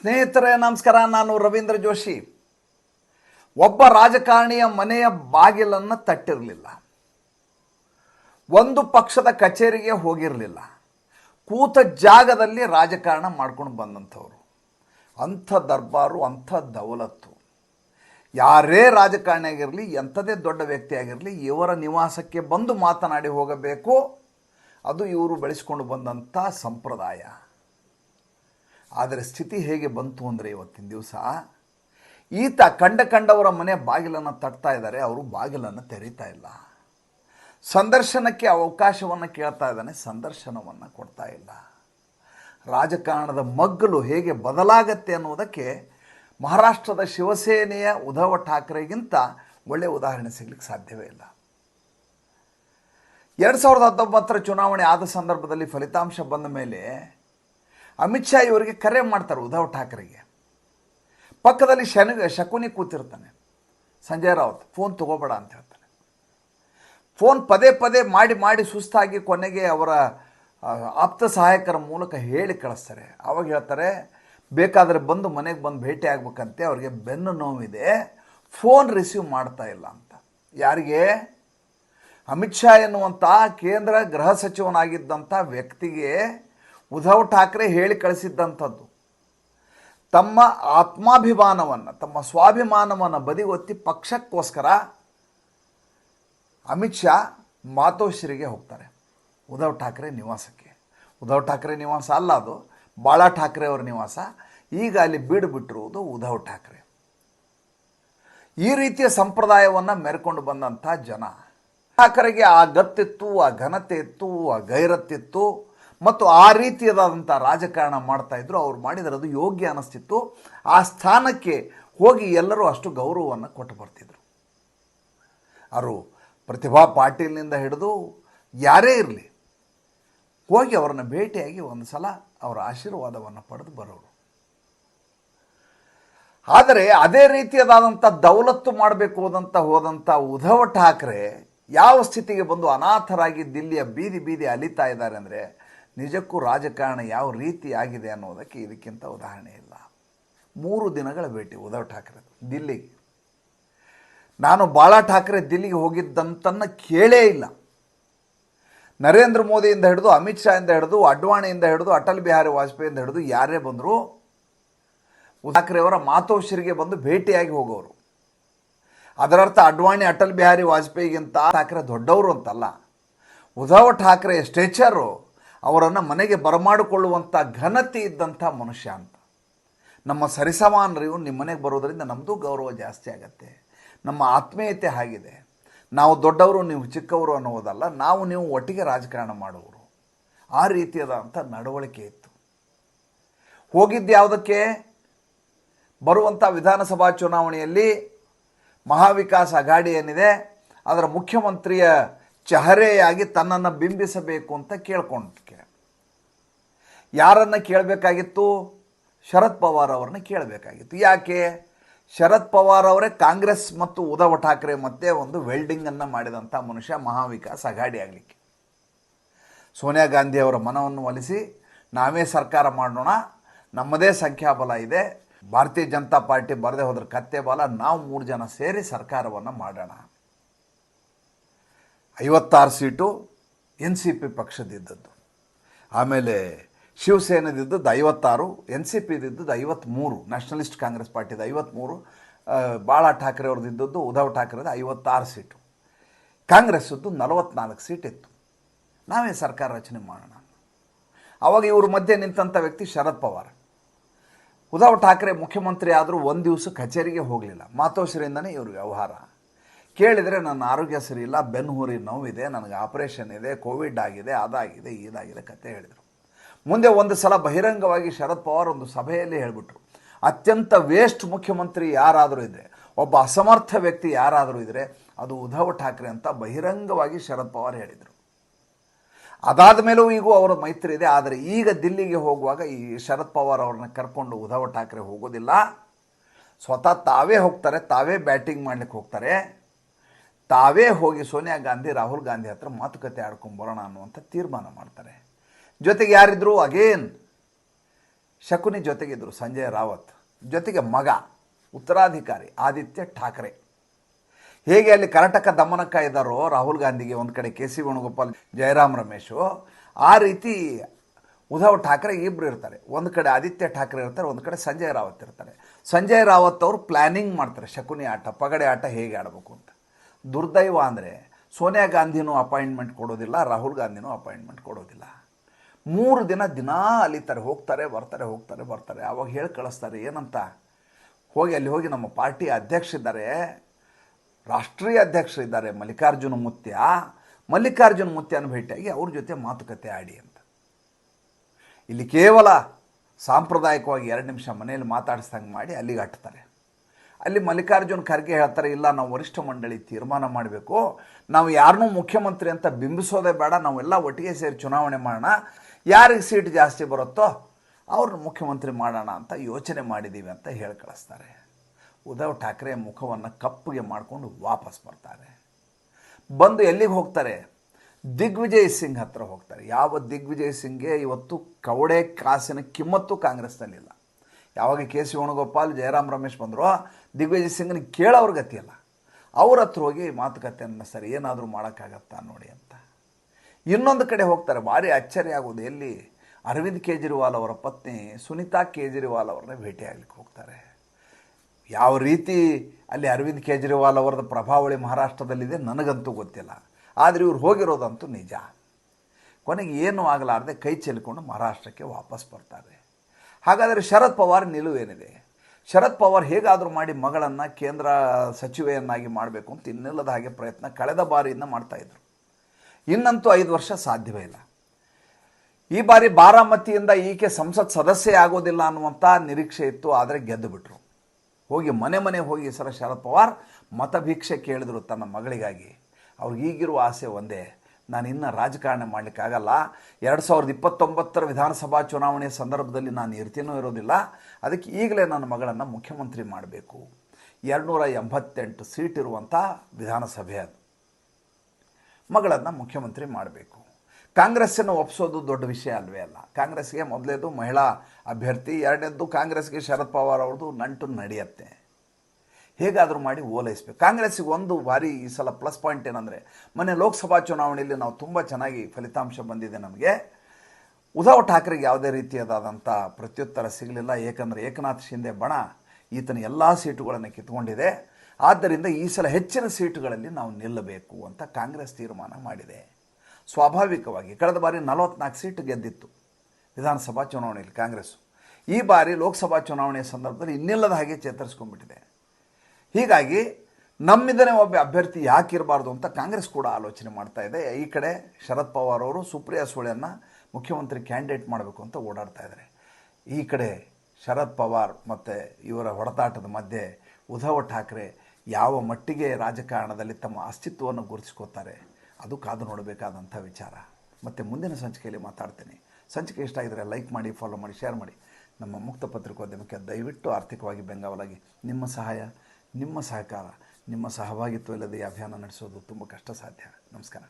ಸ್ನೇಹಿತರೇ, ನಮಸ್ಕಾರ. ನಾನು ರವೀಂದ್ರ ಜೋಶಿ. ಒಬ್ಬ ರಾಜಕಾರಣಿಯ ಮನೆಯ ಬಾಗಿಲನ್ನು ತಟ್ಟಿರಲಿಲ್ಲ. ಒಂದು ಪಕ್ಷದ ಕಚೇರಿಗೆ ಹೋಗಿರಲಿಲ್ಲ. ಕೂತ ಜಾಗದಲ್ಲಿ ರಾಜಕಾರಣ ಮಾಡ್ಕೊಂಡು ಬಂದಂಥವ್ರು. ಅಂಥ ದರ್ಬಾರು, ಅಂಥ ದೌಲತ್ತು. ಯಾರೇ ರಾಜಕಾರಣಿ ಆಗಿರಲಿ, ಎಂಥದೇ ದೊಡ್ಡ ವ್ಯಕ್ತಿ ಆಗಿರಲಿ, ಇವರ ನಿವಾಸಕ್ಕೆ ಬಂದು ಮಾತನಾಡಿ ಹೋಗಬೇಕು. ಅದು ಇವರು ಬೆಳೆಸ್ಕೊಂಡು ಬಂದಂಥ ಸಂಪ್ರದಾಯ. ಆದರೆ ಸ್ಥಿತಿ ಹೇಗೆ ಬಂತು ಅಂದರೆ ಇವತ್ತಿನ ದಿವಸ, ಈತ ಕಂಡ ಕಂಡವರ ಮನೆ ಬಾಗಿಲನ್ನು ತಟ್ತಾ ಇದ್ದಾರೆ, ಅವರು ಬಾಗಿಲನ್ನು ತೆರೀತಾ ಇಲ್ಲ. ಸಂದರ್ಶನಕ್ಕೆ ಅವಕಾಶವನ್ನು ಕೇಳ್ತಾ ಇದ್ದಾನೆ, ಸಂದರ್ಶನವನ್ನು ಕೊಡ್ತಾ ಇಲ್ಲ. ರಾಜಕಾರಣದ ಮಗ್ಗಲು ಹೇಗೆ ಬದಲಾಗತ್ತೆ ಅನ್ನೋದಕ್ಕೆ ಮಹಾರಾಷ್ಟ್ರದ ಶಿವಸೇನೆಯ ಉದ್ಧವ ಠಾಕ್ರೆಗಿಂತ ಒಳ್ಳೆಯ ಉದಾಹರಣೆ ಸಿಗ್ಲಿಕ್ಕೆ ಸಾಧ್ಯವೇ ಇಲ್ಲ. ಎರಡು ಸಾವಿರದ ಹತ್ತೊಂಬತ್ತರ ಚುನಾವಣೆ ಆದ ಸಂದರ್ಭದಲ್ಲಿ ಫಲಿತಾಂಶ ಬಂದ ಮೇಲೆ ಅಮಿತ್ ಶಾ ಇವರಿಗೆ ಕರೆ ಮಾಡ್ತಾರೆ ಉದ್ಧವ್ ಠಾಕ್ರೆಗೆ. ಪಕ್ಕದಲ್ಲಿ ಶನಿ, ಶಕುನಿ ಕೂತಿರ್ತಾನೆ. ಸಂಜಯ್ ರಾವತ್, ಫೋನ್ ತಗೋಬೇಡ ಅಂತ ಹೇಳ್ತಾನೆ. ಫೋನ್ ಪದೇ ಪದೇ ಮಾಡಿ ಮಾಡಿ ಸುಸ್ತಾಗಿ ಕೊನೆಗೆ ಅವರ ಆಪ್ತ ಸಹಾಯಕರ ಮೂಲಕ ಹೇಳಿ ಕಳಿಸ್ತಾರೆ. ಅವಾಗ ಹೇಳ್ತಾರೆ, ಬೇಕಾದರೆ ಬಂದು ಮನೆಗೆ ಬಂದು ಭೇಟಿ ಆಗ್ಬೇಕಂತೆ, ಅವ್ರಿಗೆ ಬೆನ್ನು ನೋವಿದೆ, ಫೋನ್ ರಿಸೀವ್ ಮಾಡ್ತಾ ಇಲ್ಲ ಅಂತ. ಯಾರಿಗೆ? ಅಮಿತ್ ಶಾ ಎನ್ನುವಂಥ ಕೇಂದ್ರ ಗೃಹ ಸಚಿವನಾಗಿದ್ದಂಥ ವ್ಯಕ್ತಿಗೆ ಉದ್ಧವ್ ಠಾಕ್ರೆ ಹೇಳಿ ಕಳಿಸಿದ್ದಂಥದ್ದು. ತಮ್ಮ ಆತ್ಮಾಭಿಮಾನವನ್ನು, ತಮ್ಮ ಸ್ವಾಭಿಮಾನವನ್ನು ಬದಿಗೊತ್ತಿ ಪಕ್ಷಕ್ಕೋಸ್ಕರ ಅಮಿತ್ ಶಾ ಮಾತೋಶ್ರೀಗೆ ಹೋಗ್ತಾರೆ. ಉದ್ಧವ್ ಠಾಕ್ರೆ ನಿವಾಸಕ್ಕೆ. ಉದ್ಧವ್ ಠಾಕ್ರೆ ನಿವಾಸ ಅಲ್ಲ ಅದು. ಬಾಳಾ ಠಾಕ್ರೆ ಅವರ ನಿವಾಸ. ಈಗ ಅಲ್ಲಿ ಬೀಡು ಬಿಟ್ಟಿರುವುದು ಉದ್ಧವ್ ಠಾಕ್ರೆ. ಈ ರೀತಿಯ ಸಂಪ್ರದಾಯವನ್ನು ಮೆರ್ಕೊಂಡು ಬಂದಂಥ ಜನ. ಠಾಕ್ರೆಗೆ ಆ ಗತ್ತಿತ್ತು, ಆ ಘನತೆ ಇತ್ತು, ಆ ಗೈರತ್ತಿತ್ತು ಮತ್ತು ಆ ರೀತಿಯದಾದಂಥ ರಾಜಕಾರಣ ಮಾಡ್ತಾ ಇದ್ರು, ಅವ್ರು ಮಾಡಿದರೆ ಅದು ಯೋಗ್ಯ ಅನ್ನಿಸ್ತಿತ್ತು ಆ ಸ್ಥಾನಕ್ಕೆ ಹೋಗಿ ಎಲ್ಲರೂ ಅಷ್ಟು ಗೌರವವನ್ನು ಕೊಟ್ಟು ಬರ್ತಿದ್ರು. ಅವರು ಪ್ರತಿಭಾ ಪಾಟೀಲ್ನಿಂದ ಹಿಡಿದು ಯಾರೇ ಇರಲಿ, ಹೋಗಿ ಅವರನ್ನು ಭೇಟಿಯಾಗಿ ಒಂದು ಸಲ ಅವರ ಆಶೀರ್ವಾದವನ್ನು ಪಡೆದು ಬರೋರು. ಆದರೆ ಅದೇ ರೀತಿಯದಾದಂಥ ದೌಲತ್ತು ಮಾಡಬೇಕು ಹೋದಂಥ ಹೋದಂಥ ಉದ್ಧವ್ ಠಾಕ್ರೆ ಯಾವ ಸ್ಥಿತಿಗೆ ಬಂದು ಅನಾಥರಾಗಿ ದಿಲ್ಲಿಯ ಬೀದಿ ಬೀದಿ ಅಲಿತಾ ಇದ್ದಾರೆ ಅಂದರೆ ನಿಜಕ್ಕೂ ರಾಜಕಾರಣ ಯಾವ ರೀತಿ ಆಗಿದೆ ಅನ್ನೋದಕ್ಕೆ ಇದಕ್ಕಿಂತ ಉದಾಹರಣೆ ಇಲ್ಲ. ಮೂರು ದಿನಗಳ ಭೇಟಿ, ಉದ್ಧವ್ ಠಾಕ್ರೆ, ದಿಲ್ಲಿಗೆ. ನಾನು ಬಾಳ ಠಾಕ್ರೆ ದಿಲ್ಲಿಗೆ ಹೋಗಿದ್ದಂತನ್ನು ಕೇಳೇ ಇಲ್ಲ. ನರೇಂದ್ರ ಮೋದಿಯಿಂದ ಹಿಡಿದು, ಅಮಿತ್ ಶಾ ಇಂದ ಹಿಡಿದು, ಅಡ್ವಾಣಿಯಿಂದ ಹಿಡಿದು, ಅಟಲ್ ಬಿಹಾರಿ ವಾಜಪೇಯಿಂದ ಹಿಡಿದು ಯಾರೇ ಬಂದರೂ ಠಾಕ್ರೆಯವರ ಮಾತೋಶ್ರಿಗೆ ಬಂದು ಭೇಟಿಯಾಗಿ ಹೋಗೋರು. ಅದರರ್ಥ ಅಡ್ವಾಣಿ, ಅಟಲ್ ಬಿಹಾರಿ ವಾಜಪೇಯಿಗಿಂತ ಠಾಕ್ರೆ ದೊಡ್ಡವರು ಅಂತಲ್ಲ. ಉದ್ಧವ್ ಠಾಕ್ರೆ ಸ್ಟೇಚರು ಅವರನ್ನು ಮನೆಗೆ ಬರಮಾಡಿಕೊಳ್ಳುವಂಥ ಘನತೆ ಇದ್ದಂಥ ಮನುಷ್ಯ ಅಂತ. ನಮ್ಮ ಸರಿಸಮಾನರಿವು ನಿಮ್ಮ ಮನೆಗೆ ಬರೋದರಿಂದ ನಮ್ಮದು ಗೌರವ ಜಾಸ್ತಿ ಆಗುತ್ತೆ. ನಮ್ಮ ಆತ್ಮೀಯತೆ ಆಗಿದೆ. ನಾವು ದೊಡ್ಡವರು, ನೀವು ಚಿಕ್ಕವರು ಅನ್ನೋದಲ್ಲ, ನಾವು ನೀವು ಒಟ್ಟಿಗೆ ರಾಜಕಾರಣ ಮಾಡುವರು ಆ ರೀತಿಯಾದಂಥ ನಡವಳಿಕೆ ಇತ್ತು. ಹೋಗಿದ್ದು ಯಾವುದಕ್ಕೆ? ಬರುವಂಥ ವಿಧಾನಸಭಾ ಚುನಾವಣೆಯಲ್ಲಿ ಮಹಾವಿಕಾಸ್ ಅಘಾಡಿ ಏನಿದೆ, ಅದರ ಮುಖ್ಯಮಂತ್ರಿಯ ಚಹರೆಯಾಗಿ ತನ್ನನ್ನು ಬಿಂಬಿಸಬೇಕು ಅಂತ ಕೇಳ್ಕೊಂಡ್ಕೆ. ಯಾರನ್ನು ಕೇಳಬೇಕಾಗಿತ್ತು? ಶರದ್ ಪವಾರ್ ಅವರನ್ನ ಕೇಳಬೇಕಾಗಿತ್ತು. ಯಾಕೆ? ಶರದ್ ಪವಾರ್ ಅವರೇ ಕಾಂಗ್ರೆಸ್ ಮತ್ತು ಉದ್ಧವ್ ಠಾಕ್ರೆ ಮತ್ತೆ ಒಂದು ವೆಲ್ಡಿಂಗನ್ನು ಮಾಡಿದಂಥ ಮನುಷ್ಯ ಮಹಾವಿಕಾಸ್ ಅಘಾಡಿ ಆಗಲಿಕ್ಕೆ. ಸೋನಿಯಾ ಗಾಂಧಿ ಅವರ ಮನವನ್ನು ಒಲಿಸಿ, ನಾವೇ ಸರ್ಕಾರ ಮಾಡೋಣ, ನಮ್ಮದೇ ಸಂಖ್ಯಾಬಲ ಇದೆ, ಭಾರತೀಯ ಜನತಾ ಪಾರ್ಟಿ ಬರದೇ ಹೋದ್ರೆ ಕತ್ತೆ ಬಲ, ನಾವು ಮೂರು ಜನ ಸೇರಿ ಸರ್ಕಾರವನ್ನು ಮಾಡೋಣ. ಐವತ್ತಾರು ಸೀಟು ಎನ್ ಸಿ ಪಿ ಪಕ್ಷದಿದ್ದದ್ದು. ಆಮೇಲೆ ಶಿವಸೇನೆದಿದ್ದದ್ದು ಐವತ್ತಾರು, ಎನ್ ಸಿ ಪಿದಿದ್ದದ್ದು ಐವತ್ತ್ಮೂರು ನ್ಯಾಷನಲಿಸ್ಟ್ ಕಾಂಗ್ರೆಸ್ ಪಾರ್ಟಿದ ಐವತ್ತ್ಮೂರು ಬಾಳಾ ಠಾಕ್ರೆ ಅವ್ರದ್ದಿದ್ದದ್ದು ಉದ್ಧವ್ ಠಾಕ್ರೆದು ಐವತ್ತಾರು ಸೀಟು. ಕಾಂಗ್ರೆಸ್ಸದ್ದು ನಲವತ್ನಾಲ್ಕು ಸೀಟ್ ಇತ್ತು. ನಾವೇ ಸರ್ಕಾರ ರಚನೆ ಮಾಡೋಣ. ಆವಾಗ ಇವ್ರ ಮಧ್ಯೆ ನಿಂತಂಥ ವ್ಯಕ್ತಿ ಶರದ್ ಪವಾರ್. ಉದ್ಧವ್ ಠಾಕ್ರೆ ಮುಖ್ಯಮಂತ್ರಿ ಆದರೂ ಒಂದು ದಿವಸ ಕಚೇರಿಗೆ ಹೋಗಲಿಲ್ಲ. ಮಾತೋಶ್ರಿಯಿಂದನೇ ಇವ್ರ ವ್ಯವಹಾರ. ಕೇಳಿದರೆ ನನ್ನ ಆರೋಗ್ಯ ಸರಿ ಇಲ್ಲ, ಬೆನ್ನು ಹುರಿ ನೋವಿದೆ, ನನಗೆ ಆಪರೇಷನ್ ಇದೆ ಕೋವಿಡ್ ಆಗಿದೆ, ಅದಾಗಿದೆ, ಇದಾಗಿದೆ ಕತೆ ಹೇಳಿದರು. ಮುಂದೆ ಒಂದು ಸಲ ಬಹಿರಂಗವಾಗಿ ಶರದ್ ಪವಾರ್ ಒಂದು ಸಭೆಯಲ್ಲಿ ಹೇಳಿಬಿಟ್ರು. ಅತ್ಯಂತ ವೇಸ್ಟ್ ಮುಖ್ಯಮಂತ್ರಿ ಯಾರಾದರೂ ಇದ್ದರೆ ಒಬ್ಬ ಅಸಮರ್ಥ ವ್ಯಕ್ತಿ ಯಾರಾದರೂ ಇದ್ದರೆ ಅದು ಉದ್ಧವ್ ಠಾಕ್ರೆ ಅಂತ ಬಹಿರಂಗವಾಗಿ ಶರದ್ ಪವಾರ್ ಹೇಳಿದರು. ಅದಾದ ಮೇಲೂ ಈಗೂ ಅವರ ಮೈತ್ರಿ ಇದೆ, ಆದರೆ ಈಗ ದಿಲ್ಲಿಗೆ ಹೋಗುವಾಗ ಈ ಶರದ್ ಪವಾರ್ ಅವ್ರನ್ನ ಕರ್ಕೊಂಡು ಉದ್ಧವ್ ಠಾಕ್ರೆ ಹೋಗೋದಿಲ್ಲ. ಸ್ವತಃ ತಾವೇ ಹೋಗ್ತಾರೆ, ತಾವೇ ಬ್ಯಾಟಿಂಗ್ ಮಾಡ್ಲಿಕ್ಕೆ ಹೋಗ್ತಾರೆ. ತಾವೇ ಹೋಗಿ ಸೋನಿಯಾ ಗಾಂಧಿ, ರಾಹುಲ್ ಗಾಂಧಿ ಹತ್ರ ಮಾತುಕತೆ ಆಡ್ಕೊಂಬರೋಣ ಅನ್ನುವಂಥ ತೀರ್ಮಾನ ಮಾಡ್ತಾರೆ. ಜೊತೆಗೆ ಯಾರಿದ್ರು ಅಗೇನ್ ಶಕುನಿ ಜೊತೆಗಿದ್ದರು ಸಂಜಯ್ ರಾವತ್, ಜೊತೆಗೆ ಮಗ, ಉತ್ತರಾಧಿಕಾರಿ ಆದಿತ್ಯ ಠಾಕ್ರೆ. ಹೇಗೆ ಅಲ್ಲಿ ಕರ್ನಾಟಕ ದಮನಕ್ಕ ಇದ್ದಾರೋ ರಾಹುಲ್ ಗಾಂಧಿಗೆ ಒಂದು ಕಡೆ ಕೆ ಸಿ ವೇಣುಗೋಪಾಲ್, ಜಯರಾಮ್ ರಮೇಶು, ಆ ರೀತಿ ಉದ್ಧವ್ ಠಾಕ್ರೆ ಇಬ್ಬರು ಇರ್ತಾರೆ. ಒಂದು ಕಡೆ ಆದಿತ್ಯ ಠಾಕ್ರೆ ಇರ್ತಾರೆ, ಒಂದು ಕಡೆ ಸಂಜಯ್ ರಾವತ್ ಇರ್ತಾರೆ. ಸಂಜಯ್ ರಾವತ್ ಅವರು ಪ್ಲ್ಯಾನಿಂಗ್ ಮಾಡ್ತಾರೆ, ಶಕುನಿ ಆಟ, ಪಗಡೆ ಆಟ ಹೇಗೆ ಆಡಬೇಕು ಅಂತ. ದುರ್ದೈವ ಅಂದರೆ ಸೋನಿಯಾ ಗಾಂಧಿನೂ ಅಪಾಯಿಂಟ್ಮೆಂಟ್ ಕೊಡೋದಿಲ್ಲ, ರಾಹುಲ್ ಗಾಂಧಿನೂ ಅಪಾಯಿಂಟ್ಮೆಂಟ್ ಕೊಡೋದಿಲ್ಲ. ಮೂರು ದಿನ ದಿನಾ ಅಲಿತಾರೆ, ಹೋಗ್ತಾರೆ, ಬರ್ತಾರೆ ಹೋಗ್ತಾರೆ, ಬರ್ತಾರೆ. ಅವಾಗ ಹೇಳಿ ಕಳಿಸ್ತಾರೆ, ಏನಂತ? ಹೋಗಿ ಅಲ್ಲಿ ಹೋಗಿ ನಮ್ಮ ಪಾರ್ಟಿ ಅಧ್ಯಕ್ಷರಿದ್ದಾರೆ ರಾಷ್ಟ್ರೀಯ ಅಧ್ಯಕ್ಷರಿದ್ದಾರೆ ಮಲ್ಲಿಕಾರ್ಜುನ ಮುತ್ಯ. ಮಲ್ಲಿಕಾರ್ಜುನ ಮುತ್ಯನ ಭೇಟಿಯಾಗಿ ಅವ್ರ ಜೊತೆ ಮಾತುಕತೆ ಆಡಿ ಅಂತ. ಇಲ್ಲಿ ಕೇವಲ ಸಾಂಪ್ರದಾಯಿಕವಾಗಿ ಎರಡು ನಿಮಿಷ ಮನೆಯಲ್ಲಿ ಮಾತಾಡಿಸ್ದಂಗೆ ಮಾಡಿ ಅಲ್ಲಿಗೆ ಹಟ್ತಾರೆ ಅಲ್ಲಿ ಮಲ್ಲಿಕಾರ್ಜುನ್ ಖರ್ಗೆ ಹೇಳ್ತಾರೆ, ಇಲ್ಲ, ನಾವು ವರಿಷ್ಠ ಮಂಡಳಿ ತೀರ್ಮಾನ ಮಾಡಬೇಕು. ನಾವು ಯಾರನ್ನೂ ಮುಖ್ಯಮಂತ್ರಿ ಅಂತ ಬಿಂಬಿಸೋದೇ ಬೇಡ, ನಾವೆಲ್ಲ ಒಟ್ಟಿಗೆ ಸೇರಿ ಚುನಾವಣೆ ಮಾಡೋಣ. ಯಾರಿಗೆ ಸೀಟ್ ಜಾಸ್ತಿ ಬರುತ್ತೋ ಅವ್ರನ್ನ ಮುಖ್ಯಮಂತ್ರಿ ಮಾಡೋಣ ಅಂತ ಯೋಚನೆ ಮಾಡಿದ್ದೀವಿ ಅಂತ ಹೇಳಿ ಕಳಿಸ್ತಾರೆ. ಉದ್ಧವ್ ಠಾಕ್ರೆ ಮುಖವನ್ನು ಕಪ್ಪಗೆ ಮಾಡಿಕೊಂಡು ವಾಪಸ್ ಬರ್ತಾರೆ. ಬಂದು ಎಲ್ಲಿಗೆ ಹೋಗ್ತಾರೆ? ದಿಗ್ವಿಜಯ್ ಸಿಂಗ್ ಹತ್ರ ಹೋಗ್ತಾರೆ. ಯಾವ ದಿಗ್ವಿಜಯ್ ಸಿಂಗ್ಗೆ ಇವತ್ತು ಕವಡೆ ಕಾಸಿನ ಕಿಮ್ಮತ್ತು ಕಾಂಗ್ರೆಸ್ನಲ್ಲಿಲ್ಲ. ಯಾವಾಗ ಕೆ ಸಿ ವೇಣುಗೋಪಾಲ್, ಜಯರಾಮ್ ರಮೇಶ್ ಬಂದರೋ, ದಿಗ್ವಿಜಯ್ ಸಿಂಗ್ನ ಕೇಳೋವ್ರ ಗತಿಯಲ್ಲ ಅವ್ರ ಹತ್ರ ಹೋಗಿ ಮಾತುಕತೆಯನ್ನು ಸರಿ ಏನಾದರೂ ಮಾಡೋಕ್ಕಾಗತ್ತಾ ನೋಡಿ ಅಂತ. ಇನ್ನೊಂದು ಕಡೆ ಹೋಗ್ತಾರೆ, ಭಾರಿ ಅಚ್ಚರಿ ಆಗೋದು ಎಲ್ಲಿ? ಅರವಿಂದ್ ಕೇಜ್ರಿವಾಲ್ ಅವರ ಪತ್ನಿ ಸುನೀತಾ ಕೇಜ್ರಿವಾಲ್ ಅವ್ರನ್ನ ಭೇಟಿಯಾಗಲಿಕ್ಕೆ ಹೋಗ್ತಾರೆ. ಯಾವ ರೀತಿ ಅಲ್ಲಿ ಅರವಿಂದ್ ಕೇಜ್ರಿವಾಲ್ ಅವರದ ಪ್ರಭಾವಳಿ ಮಹಾರಾಷ್ಟ್ರದಲ್ಲಿದೆ ನನಗಂತೂ ಗೊತ್ತಿಲ್ಲ. ಆದರೆ ಇವ್ರು ಹೋಗಿರೋದಂತೂ ನಿಜ. ಕೊನೆಗೆ ಏನೂ ಆಗಲಾರದೆ ಕೈ ಚೆಲ್ಕೊಂಡು ಮಹಾರಾಷ್ಟ್ರಕ್ಕೆ ವಾಪಸ್ ಬರ್ತಾರೆ. ಹಾಗಾದರೆ ಶರದ್ ಪವಾರ್ ನಿಲುವೇನಿದೆ? ಶರದ್ ಪವಾರ್ ಹೇಗಾದರೂ ಮಾಡಿ ಮಗಳನ್ನು ಕೇಂದ್ರ ಸಚಿವೆಯನ್ನಾಗಿ ಮಾಡಬೇಕು ಅಂತ ಇನ್ನಿಲ್ಲದ ಹಾಗೆ ಪ್ರಯತ್ನ ಕಳೆದ ಬಾರಿಯಿಂದ ಮಾಡ್ತಾಯಿದ್ರು ಇನ್ನಂತೂ ಐದು ವರ್ಷ ಸಾಧ್ಯವೇ ಇಲ್ಲ. ಈ ಬಾರಿ ಬಾರಾಮತಿಯಿಂದ ಈಕೆ ಸಂಸತ್ ಸದಸ್ಯೆ ಆಗೋದಿಲ್ಲ ಅನ್ನುವಂಥ ನಿರೀಕ್ಷೆ ಇತ್ತು, ಆದರೆ ಗೆದ್ದು ಬಿಟ್ರು. ಹೋಗಿ ಮನೆ ಮನೆ ಹೋಗಿ ಸರ ಶರದ್ ಪವಾರ್ ಮತಭಿಕ್ಷೆ ಕೇಳಿದ್ರು ತನ್ನ ಮಗಳಿಗಾಗಿ. ಅವ್ರಿಗೆ ಈಗಿರುವ ಆಸೆ ಒಂದೇ ನಾನು ಇನ್ನು ರಾಜಕಾರಣ ಮಾಡಲಿಕ್ಕಾಗಲ್ಲ ಎರಡು ಸಾವಿರದ ಇಪ್ಪತ್ತೊಂಬತ್ತರ ವಿಧಾನಸಭಾ ಚುನಾವಣೆಯ ಸಂದರ್ಭದಲ್ಲಿ ನಾನು ಇರ್ತೀನೋ ಇರೋದಿಲ್ಲ. ಅದಕ್ಕೆ ಈಗಲೇ ನನ್ನ ಮಗಳನ್ನು ಮುಖ್ಯಮಂತ್ರಿ ಮಾಡಬೇಕು. ಎರಡುನೂರ ಎಂಬತ್ತೆಂಟು ಸೀಟ್ ಇರುವಂಥ ವಿಧಾನಸಭೆ ಅದು. ಮಗಳನ್ನು ಮುಖ್ಯಮಂತ್ರಿ ಮಾಡಬೇಕು. ಕಾಂಗ್ರೆಸ್ಸನ್ನು ಒಪ್ಪಿಸೋದು ದೊಡ್ಡ ವಿಷಯ ಅಲ್ವೇ ಅಲ್ಲ. ಕಾಂಗ್ರೆಸ್ಗೆ ಮೊದಲೇದು ಮಹಿಳಾ ಅಭ್ಯರ್ಥಿ ಎರಡನೇದ್ದು ಕಾಂಗ್ರೆಸ್ಗೆ ಶರದ್ ಪವಾರ್ ಅವ್ರದ್ದು ನಂಟು ನಡೆಯುತ್ತೆ. ಹೇಗಾದರೂ ಮಾಡಿ ಓಲೈಸ್ಬೇಕು. ಕಾಂಗ್ರೆಸ್ಸಿಗೆ ಒಂದು ಬಾರಿ ಈ ಸಲ ಪ್ಲಸ್ ಪಾಯಿಂಟ್ ಏನಂದರೆ, ಮೊನ್ನೆ ಲೋಕಸಭಾ ಚುನಾವಣೆಯಲ್ಲಿ ನಾವು ತುಂಬ ಚೆನ್ನಾಗಿ ಫಲಿತಾಂಶ ಬಂದಿದೆ ನಮಗೆ. ಉದ್ಧವ್ ಠಾಕ್ರೆಗೆ ಯಾವುದೇ ರೀತಿಯಾದಂಥ ಪ್ರತ್ಯುತ್ತರ ಸಿಗಲಿಲ್ಲ. ಏಕೆಂದರೆ ಏಕನಾಥ್ ಶಿಂದೆ ಬಣ ಈತನ ಎಲ್ಲ ಸೀಟುಗಳನ್ನು ಕಿತ್ಕೊಂಡಿದೆ. ಆದ್ದರಿಂದ ಈ ಸಲ ಹೆಚ್ಚಿನ ಸೀಟುಗಳಲ್ಲಿ ನಾವು ನಿಲ್ಲಬೇಕು ಅಂತ ಕಾಂಗ್ರೆಸ್ ತೀರ್ಮಾನ ಮಾಡಿದೆ. ಸ್ವಾಭಾವಿಕವಾಗಿ ಕಳೆದ ಬಾರಿ ನಲವತ್ನಾಲ್ಕು ಸೀಟು ಗೆದ್ದಿತ್ತು ವಿಧಾನಸಭಾ ಚುನಾವಣೆಯಲ್ಲಿ ಕಾಂಗ್ರೆಸ್ಸು. ಈ ಬಾರಿ ಲೋಕಸಭಾ ಚುನಾವಣೆಯ ಸಂದರ್ಭದಲ್ಲಿ ಇನ್ನಿಲ್ಲದ ಹಾಗೆ ಚೇತರಿಸ್ಕೊಂಡ್ಬಿಟ್ಟಿದೆ. ಹೀಗಾಗಿ ನಮ್ಮಿಂದನೇ ಒಬ್ಬ ಅಭ್ಯರ್ಥಿ ಯಾಕೆ ಇರಬಾರ್ದು ಅಂತ ಕಾಂಗ್ರೆಸ್ ಕೂಡ ಆಲೋಚನೆ ಮಾಡ್ತಾ ಇದೆ. ಈ ಕಡೆ ಶರದ್ ಪವಾರ್ ಅವರು ಸುಪ್ರಿಯಾ ಸುಳೆಯನ್ನು ಮುಖ್ಯಮಂತ್ರಿ ಕ್ಯಾಂಡಿಡೇಟ್ ಮಾಡಬೇಕು ಅಂತ ಓಡಾಡ್ತಾ ಇದ್ದಾರೆ. ಈ ಕಡೆ ಶರದ್ ಪವಾರ್ ಮತ್ತು ಇವರ ಹೊಡೆದಾಟದ ಮಧ್ಯೆ ಉದ್ಧವ್ ಠಾಕ್ರೆ ಯಾವ ಮಟ್ಟಿಗೆ ರಾಜಕಾರಣದಲ್ಲಿ ತಮ್ಮ ಅಸ್ತಿತ್ವವನ್ನು ಗುರುತಿಸ್ಕೋತಾರೆ? ಅದು ಕಾದು ನೋಡಬೇಕಾದಂಥ ವಿಚಾರ. ಮತ್ತು ಮುಂದಿನ ಸಂಚಿಕೆಯಲ್ಲಿ ಮಾತಾಡ್ತೀನಿ. ಸಂಚಿಕೆ ಇಷ್ಟ ಆಗಿದ್ರೆ ಲೈಕ್ ಮಾಡಿ ಫಾಲೋ ಮಾಡಿ ಶೇರ್ ಮಾಡಿ. ನಮ್ಮ ಮುಕ್ತ ಪತ್ರಿಕೋದ್ಯಮಕ್ಕೆ ದಯವಿಟ್ಟು ಆರ್ಥಿಕವಾಗಿ ಬೆಂಗಾವಲಾಗಿ. ನಿಮ್ಮ ಸಹಾಯ ನಿಮ್ಮ ಸಹಕಾರ ನಿಮ್ಮ ಸಹಭಾಗಿತ್ವ ಇಲ್ಲದೆ ಈ ಅಭಿಯಾನ ನಡೆಸೋದು ತುಂಬ ಕಷ್ಟ ಸಾಧ್ಯ ನಮಸ್ಕಾರ.